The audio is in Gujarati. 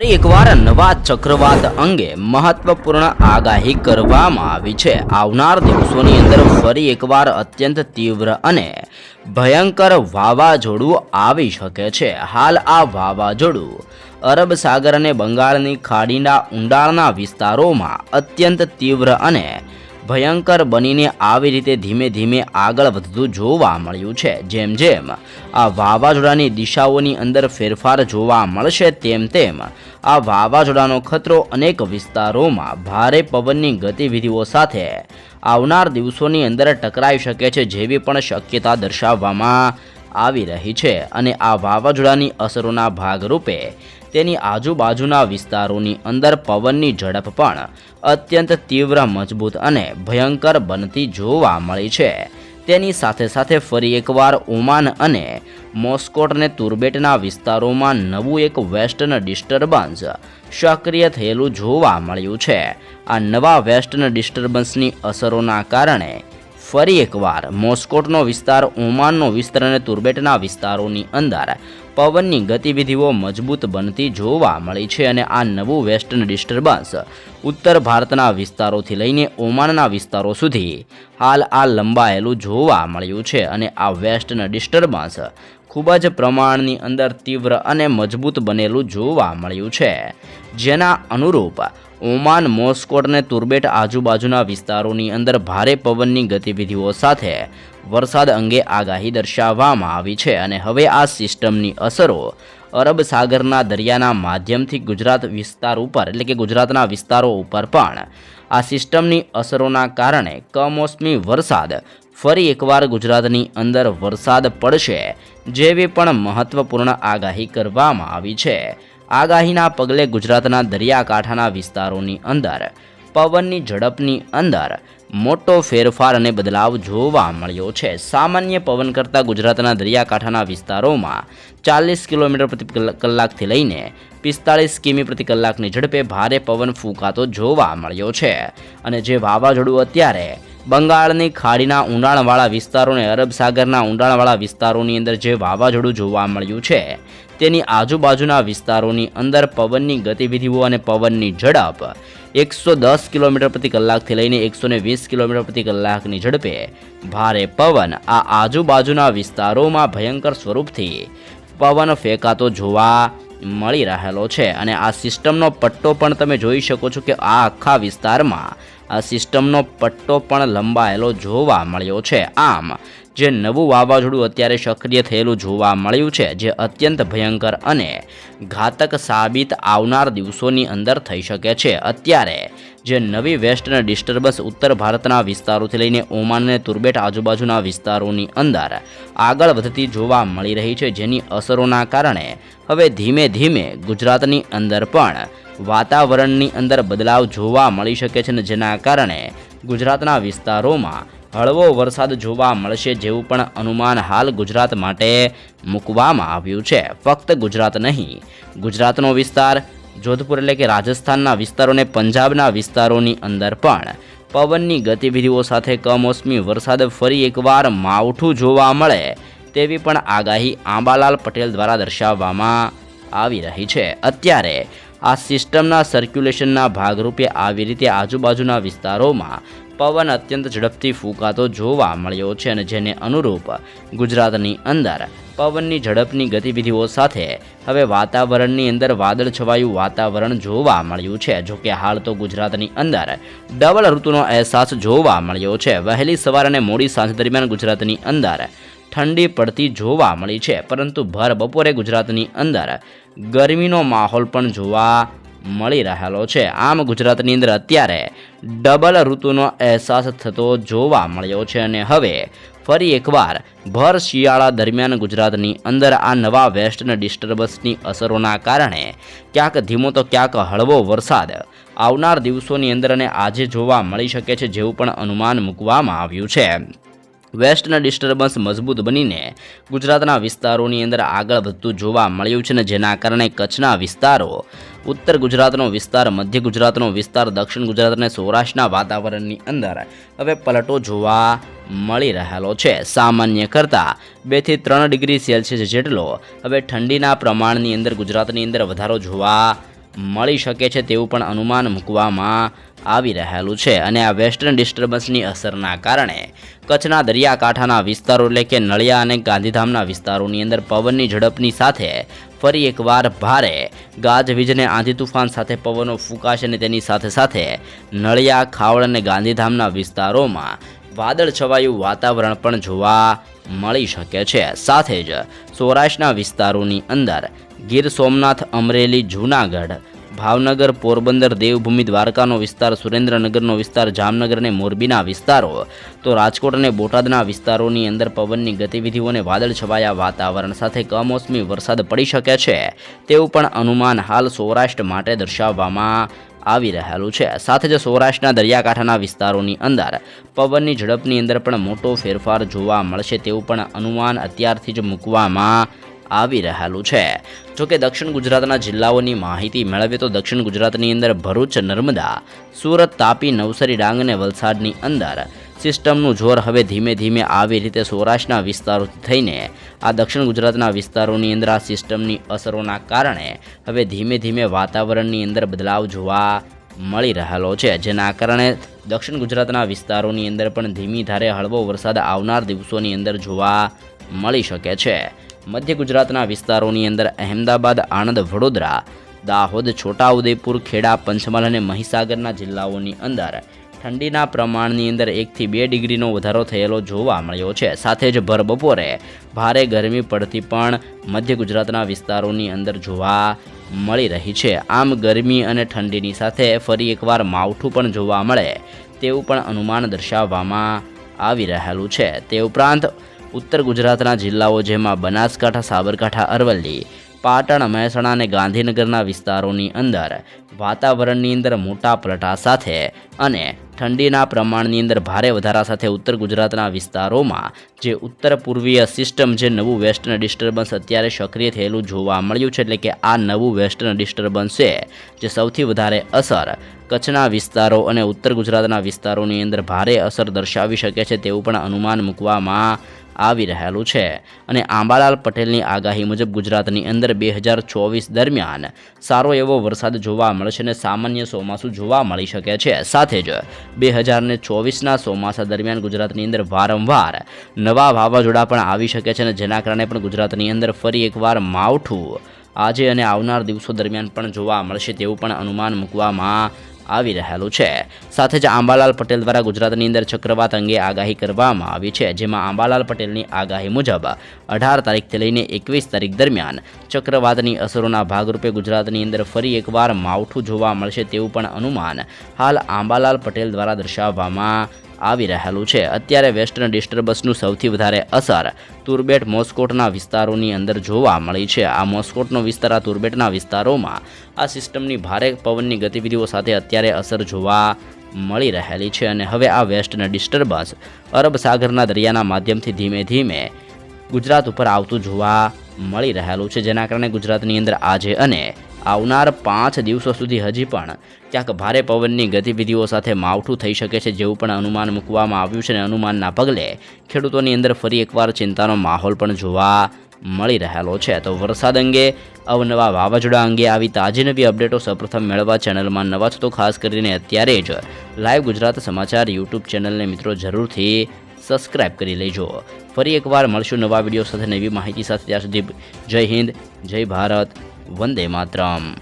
એકવાર નવા ચક્રવાત અંગે મહત્વપૂર્ણ આગાહી કરવામાં આવી છે. આવનાર દિવસોની અંદર ફરી એકવાર અત્યંત તીવ્ર અને ભયંકર વાવાઝોડું આવી શકે છે. હાલ આ વાવાઝોડું અરબ સાગર અને બંગાળની ખાડીના ઊંડાણના વિસ્તારોમાં અત્યંત તીવ્ર અને ભયંકર બનીને આવી રીતે ધીમે ધીમે આગળ વધતું જોવા મળ્યું છે. જેમ જેમ આ વાવાઝોડાની દિશાઓની અંદર ફેરફાર જોવા મળશે, તેમ તેમ આ વાવાઝોડાનો ખતરો અનેક વિસ્તારોમાં ભારે પવનની ગતિવિધિઓ સાથે આવનાર દિવસોની અંદર ટકરાઈ શકે છે જેવી પણ શક્યતા દર્શાવવામાં આવી રહી છે. અને આ વાવાઝોડાની અસરોના ભાગરૂપે તેની આજુબાજુના વિસ્તારોની અંદર પવનની ઝડપ પણ અત્યંત તીવ્ર, મજબૂત અને ભયંકર બનતી જોવા મળી છે. તેની સાથે સાથે ફરી એકવાર ઓમાન અને મોસ્કોટ અને તુર્બેટના વિસ્તારોમાં નવું એક વેસ્ટર્ન ડિસ્ટર્બન્સ સક્રિય થયેલું જોવા મળ્યું છે. આ નવા વેસ્ટર્ન ડિસ્ટર્બન્સની અસરોના કારણે ફરી એકવાર મોસ્કોટનો વિસ્તાર, ઓમાનનો વિસ્તાર અને તુર્બેટના વિસ્તારોની અંદર પવનની ગતિવિધિઓ મજબૂત બનતી જોવા મળી છે અને આ નવું વેસ્ટર્ન ડિસ્ટર્બન્સ ઉત્તર ભારતના વિસ્તારોથી લઈને ઓમાનના વિસ્તારો સુધી હાલ આ લંબાયેલું જોવા મળ્યું છે અને આ વેસ્ટર્ન ડિસ્ટર્બન્સ ખૂબ જ પ્રમાણની અંદર તીવ્ર અને મજબૂત બનેલું જોવા મળ્યું છે. જેના અનુરૂપ ઓમાન મોસ્કોટ અને તુર્બેટ આજુબાજુના વિસ્તારોની અંદર ભારે પવનની ગતિવિધિઓ સાથે વરસાદ અંગે આગાહી દર્શાવવામાં આવી છે અને હવે આ સિસ્ટમની અસરો અરબ સાગરના દરિયાના માધ્યમથી ગુજરાત વિસ્તાર ઉપર, એટલે કે ગુજરાતના વિસ્તારો ઉપર પણ. આ સિસ્ટમની અસરોના કારણે કમોસમી વરસાદ ફરી એકવાર ગુજરાતની અંદર વરસાદ પડશે, જેવી પણ મહત્વપૂર્ણ આગાહી કરવામાં આવી છે. આગાહીના પગલે ગુજરાતના દરિયાકાંઠાના વિસ્તારોની અંદર, પવનની ઝડપની અંદર મોટો ફેરફાર અને બદલાવ જોવા મળ્યો છે. સામાન્ય પવન કરતાં ગુજરાતના દરિયાકાંઠાના વિસ્તારોમાં ચાલીસ કિલોમીટર પ્રતિ કલ- કલાકથી લઈને પિસ્તાળીસ કિમી પ્રતિ કલાકની ઝડપે ભારે પવન ફૂંકાતો જોવા મળ્યો છે. અને જે વાવાઝોડું અત્યારે બંગાળની ખાડીના ઊંડાણવાળા વિસ્તારો અને અરબ સાગરના ઊંડાણવાળા વિસ્તારોની અંદર જે વાવાઝોડું જોવા મળ્યું છે, તેની આજુબાજુના વિસ્તારોની અંદર પવનની ગતિવિધિઓ અને પવનની ઝડપ એકસો દસ કિલોમીટર પ્રતિ કલાકથી લઈને એકસો વીસ કિલોમીટર પ્રતિ કલાકની ઝડપે ભારે પવન આ આજુબાજુના વિસ્તારોમાં ભયંકર સ્વરૂપથી પવન ફેંકાતો જોવા મળી રહેલો છે. અને આ સિસ્ટમનો પટ્ટો પણ તમે જોઈ શકો છો કે આ આખા વિસ્તારમાં આ સિસ્ટમનો પટ્ટો પણ લંબાયેલો જોવા મળ્યો છે. આમ, જે નવું વાવાઝોડું અત્યારે સક્રિય થયેલું જોવા મળ્યું છે, જે અત્યંત ભયંકર અને ઘાતક સાબિત આવનાર દિવસોની અંદર થઈ શકે છે. અત્યારે જે નવી વેસ્ટર્ન ડિસ્ટર્બન્સ ઉત્તર ભારતના વિસ્તારોથી લઈને ઓમાન અને તુર્બેટ આજુબાજુના વિસ્તારોની અંદર આગળ વધતી જોવા મળી રહી છે, જેની અસરોના કારણે હવે ધીમે ધીમે ગુજરાતની અંદર પણ વાતાવરણની અંદર બદલાવ જોવા મળી શકે છે ને જેના કારણે ગુજરાતના વિસ્તારોમાં હળવો વરસાદ જોવા મળશે જેવું પણ અનુમાન હાલ ગુજરાત માટે મૂકવામાં આવ્યું છે. ફક્ત ગુજરાત નહીં, ગુજરાતનો વિસ્તાર જોધપુર એટલે કે રાજસ્થાનના વિસ્તારો અને પંજાબના વિસ્તારોની અંદર પણ. પવનની ગતિવિધિઓ સાથે કમોસમી વરસાદ ફરી એકવાર માવઠું જોવા મળે, તેવી પણ આગાહી આંબાલાલ પટેલ દ્વારા દર્શાવવામાં આવી રહી છે. અત્યારે આ સિસ્ટમના સર્ક્યુલેશનના ભાગરૂપે આવી રીતે આજુબાજુના વિસ્તારોમાં પવન અત્યંત ઝડપથી ફૂંકાતો જોવા મળ્યો છે અને જેને અનુરૂપ ગુજરાતની અંદર પવનની ઝડપની ગતિવિધિઓ સાથે હવે વાતાવરણની અંદર વાદળ છવાયું વાતાવરણ જોવા મળ્યું છે. જોકે હાલ તો ગુજરાતની અંદર ડબલ ઋતુનો અહેસાસ જોવા મળ્યો છે. વહેલી સવાર અને મોડી સાંજ દરમિયાન ગુજરાતની અંદર ઠંડી પડતી જોવા મળી છે. પરંતુ ભર બપોરે ગુજરાતની અંદર ગરમીનો માહોલ પણ જોવા મળી રહેલો છે. આમ ગુજરાતની અંદર અત્યારે ડબલ ઋતુનો અહેસાસ થતો જોવા મળ્યો છે અને હવે ફરી એકવાર ભર શિયાળા દરમિયાન ગુજરાતની અંદર આ નવા વેસ્ટર્ન ડિસ્ટર્બન્સની અસરોના કારણે ક્યાંક ધીમો તો ક્યાંક હળવો વરસાદ આવનાર દિવસોની અંદર અને આજે જોવા મળી શકે છે જેવું પણ અનુમાન મૂકવામાં આવ્યું છે. વેસ્ટર્ન ડિસ્ટર્બન્સ મજબૂત બનીને ગુજરાતના વિસ્તારોની અંદર આગળ વધતું જોવા મળ્યું છે ને જેના કારણે કચ્છના વિસ્તારો, ઉત્તર ગુજરાતનો વિસ્તાર, મધ્ય ગુજરાતનો વિસ્તાર, દક્ષિણ ગુજરાત અને સૌરાષ્ટ્રના વાતાવરણની અંદર હવે પલટો જોવા મળી રહેલો છે. સામાન્ય કરતાં બેથી ત્રણ ડિગ્રી સેલ્સિયસ જેટલો હવે ઠંડીના પ્રમાણની અંદર ગુજરાતની અંદર વધારો જોવા મળી શકે છે તેવું પણ અનુમાન મૂકવામાં આવી રહેલું છે અને આ વેસ્ટર્ન ડિસ્ટર્બન્સની અસરના કારણે કચ્છના દરિયાકાંઠાના વિસ્તારો એટલે કે નળિયા અને ગાંધીધામના વિસ્તારોની અંદર પવનની ઝડપની સાથે ફરી એકવાર ભારે ગાજવીજને આંધી તુફાન સાથે પવનો ફૂંકાશે અને તેની સાથે સાથે નળિયા ખાવડ અને ગાંધીધામના વિસ્તારોમાં વાદળ છવાયું વાતાવરણ પણ જોવા મળી શકે છે. સાથે જ સૌરાષ્ટ્રના વિસ્તારોની અંદર ગીર સોમનાથ, અમરેલી, જૂનાગઢ ભાવનગર, પોરબંદર, દેવભૂમિ, દ્વારકાનો વિસ્તાર, સુરેન્દ્રનગરનો વિસ્તાર જામનગર અને મોરબીના વિસ્તારો. તો રાજકોટ અને બોટાદના વિસ્તારોની અંદર પવનની ગતિવિધિઓ અને વાદળ છવાયા વાતાવરણ સાથે કમોસમી વરસાદ પડી શકે છે. તેવું પણ અનુમાન હાલ સૌરાષ્ટ્ર માટે દર્શાવવામાં આવી રહેલું છે. સાથે જ સૌરાષ્ટ્રના દરિયાકાંઠાના વિસ્તારોની અંદર પવનની ઝડપની અંદર પણ મોટો ફેરફાર જોવા મળશે તેવું પણ અનુમાન અત્યારથી જ મૂકવામાં આવી રહેલું છે. જોકે દક્ષિણ ગુજરાતના જિલ્લાઓની માહિતી મેળવીએ તો દક્ષિણ ગુજરાતની અંદર ભરૂચ, નર્મદા, સુરત, તાપી, નવસારી, ડાંગ અને વલસાડની અંદર સિસ્ટમનું જોર હવે ધીમે ધીમે આવી રીતે સૌરાષ્ટ્રના વિસ્તારોથી થઈને આ દક્ષિણ ગુજરાતના વિસ્તારોની અંદર આ સિસ્ટમની અસરોના કારણે હવે ધીમે ધીમે વાતાવરણની અંદર બદલાવ જોવા મળી રહેલો છે. જેના કારણે દક્ષિણ ગુજરાતના વિસ્તારોની અંદર પણ ધીમી ધારે હળવો વરસાદ આવનાર દિવસોની અંદર જોવા મળી શકે છે. મધ્ય ગુજરાતના વિસ્તારોની અંદર અહેમદાબાદ, આણંદ, વડોદરા, દાહોદ, છોટાઉદેપુર, ખેડા, પંચમહાલ અને મહીસાગરના જિલ્લાઓની અંદર ઠંડીના પ્રમાણની અંદર એકથી બે ડિગ્રીનો વધારો થયેલો જોવા મળ્યો છે. સાથે જ ભર બપોરે ભારે ગરમી પડતી પણ મધ્ય ગુજરાતના વિસ્તારોની અંદર જોવા મળી રહી છે. આમ ગરમી અને ઠંડીની સાથે ફરી એકવાર માવઠું પણ જોવા મળે તેવું પણ અનુમાન દર્શાવવામાં આવી રહેલું છે. તે ઉપરાંત ઉત્તર ગુજરાતના જિલ્લાઓ જેમાં બનાસકાંઠા સાબરકાંઠા અરવલ્લી પાટણ મહેસાણા અને ગાંધીનગરના વિસ્તારોની અંદર વાતાવરણની અંદર મોટા પલટા સાથે અને ઠંડીના પ્રમાણની અંદર ભારે વધારા સાથે ઉત્તર ગુજરાતના વિસ્તારોમાં જે ઉત્તર પૂર્વીય સિસ્ટમ જે નવું વેસ્ટર્ન ડિસ્ટર્બન્સ અત્યારે સક્રિય થયેલું જોવા મળ્યું છે, એટલે કે આ નવું વેસ્ટર્ન ડિસ્ટર્બન્સ છે જે સૌથી વધારે અસર કચ્છના વિસ્તારો અને ઉત્તર ગુજરાતના વિસ્તારોની અંદર ભારે અસર દર્શાવી શકે છે તેવું પણ અનુમાન મૂકવામાં આવી રહેલું છે. અને આંબાલાલ પટેલની આગાહી મુજબ ગુજરાતની અંદર બે દરમિયાન સારો એવો વરસાદ જોવા મળશે અને સામાન્ય ચોમાસું જોવા મળી શકે છે. સાથે જ બે હજારને ચોવીસના ચોમાસા દરમિયાન ગુજરાતની અંદર વારંવાર નવા વાવાઝોડા પણ આવી શકે છે અને જેના કારણે પણ ગુજરાતની અંદર ફરી એકવાર માવઠું આજે અને આવનાર દિવસો દરમિયાન પણ જોવા મળશે તેવું પણ અનુમાન મૂકવામાં આવી રહેલું છે. સાથે જ આંબાલાલ પટેલ દ્વારા ગુજરાતની અંદર ચક્રવાત અંગે આગાહી કરવામાં આવી છે, જેમાં આંબાલાલ પટેલની આગાહી મુજબ અઢાર તારીખથી લઈને એકવીસ તારીખ દરમિયાન ચક્રવાતની અસરોના ભાગરૂપે ગુજરાતની અંદર ફરી એકવાર માવઠું જોવા મળશે તેવું પણ અનુમાન હાલ આંબાલાલ પટેલ દ્વારા દર્શાવવામાં આવી રહેલું છે. અત્યારે વેસ્ટર્ન ડિસ્ટર્બન્સનું સૌથી વધારે અસર તુરબેટ મોસ્કોટના વિસ્તારોની અંદર જોવા મળી છે. આ મોસ્કોટનો વિસ્તાર આ તુરબેટના વિસ્તારોમાં આ સિસ્ટમની ભારે પવનની ગતિવિધિઓ સાથે અત્યારે અસર જોવા મળી રહેલી છે અને હવે આ વેસ્ટર્ન ડિસ્ટર્બન્સ અરબ સાગરના દરિયાના માધ્યમથી ધીમે ધીમે ગુજરાત ઉપર આવતું જોવા મળી રહેલું છે. જેના કારણે ગુજરાતની અંદર આજે અને આવનાર પાંચ દિવસો સુધી હજી પણ ક્યાંક ભારે પવનની ગતિવિધિઓ સાથે માવઠું થઈ શકે છે જેવું પણ અનુમાન મૂકવામાં આવ્યું છે અને અનુમાનના પગલે ખેડૂતોની અંદર ફરી એકવાર ચિંતાનો માહોલ પણ જોવા મળી રહેલો છે. તો વરસાદ અંગે અવનવા વાવાઝોડા અંગે આવી તાજી નવી અપડેટો સૌપ્રથમ મેળવવા ચેનલમાં નવા છો તો ખાસ કરીને અત્યારે જ લાઈવ ગુજરાત સમાચાર યુટ્યુબ ચેનલને મિત્રો જરૂરથી સબસ્ક્રાઇબ કરી લેજો. ફરી એકવાર મળશું નવા વીડિયો સાથે નવી માહિતી સાથે. ત્યાં સુધી જય હિન્દ, જય ભારત. વંદે માતરમ.